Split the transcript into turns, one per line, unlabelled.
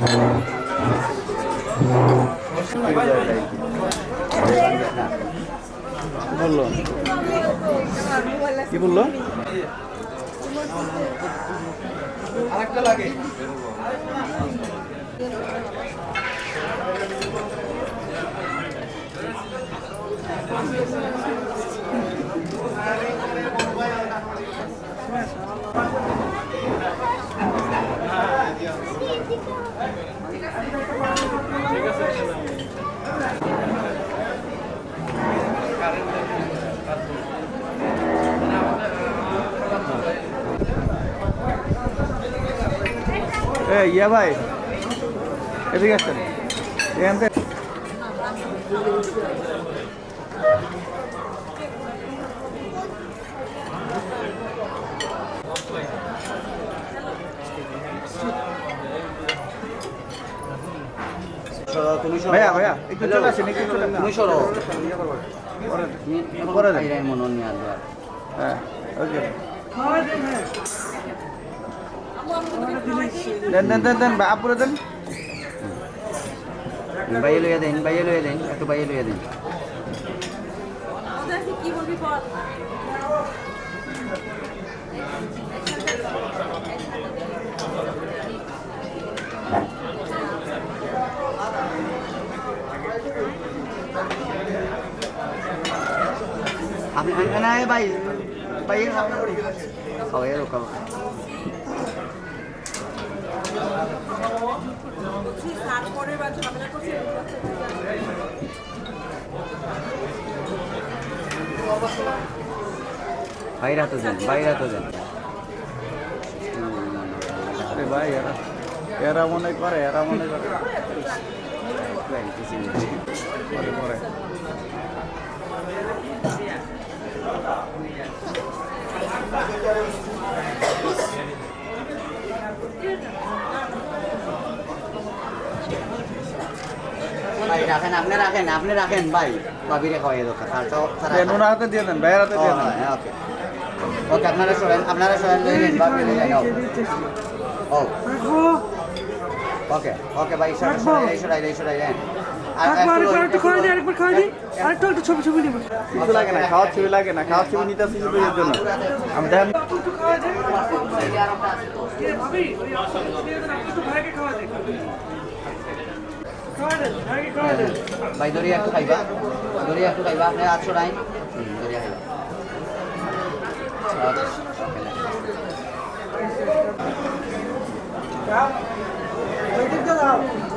কি বলল? কি বলল এ ইয়া ভাই। এদিকে আসছেন এখান থেকে ভাইয়া ভাইয়া একটু চলে আসেন একটু চলে আসেন।
তুমি সরো। মনে
হ্যাঁ ওকে দেন দেন দেন দেন আপুরে দেন
বাইরে লইয়া দেন বাইরে লইয়া দেন একটু বাইরে লইয়া দেন
কি বলবি বল
আপনি না ভাই বাইরে খাওয়াই রোকাও বাইরে তো দেন বাইরে তো দেন
আরে ভাই এরা এরা মনে করে এরা মনে করে। পরে পরে
ভাই রাখেন আপনি রাখেন আপনি রাখেন ভাই। বাবিরে খাওয়াই দরকার তার তো
ওনার হাতে দিয়ে দেন ভাইয়ের হাতে দিয়ে দেন।
হ্যাঁ, ওকে। ওকে আপনারা সরেন আপনারা সরেন ও। ওকে ওকে ভাই সরাই সরাই সরাই সরাই সরাই দেন আর
একবার
একটু
আরেকবার একটু খাওয়া দিই আরেকবার খাওয়া দিই আরেকটু একটু ছবি ছবি নিব।
কিছু লাগে না খাওয়ার ছবি লাগে না খাওয়ার ছবি নিতে আসছি শুধু এর জন্য। আমি দেখেন
একটু খাওয়া যায় এ ভাবি ওই একটু ভাইকে খাওয়া দিই খাওয়া দেন ভাইকে খাওয়া দেন
ভাই দরিয়া একটু খাইবা। দরিয়া একটু খাইবা। আপনি আটশো টাইম দরিয়া খাইবা।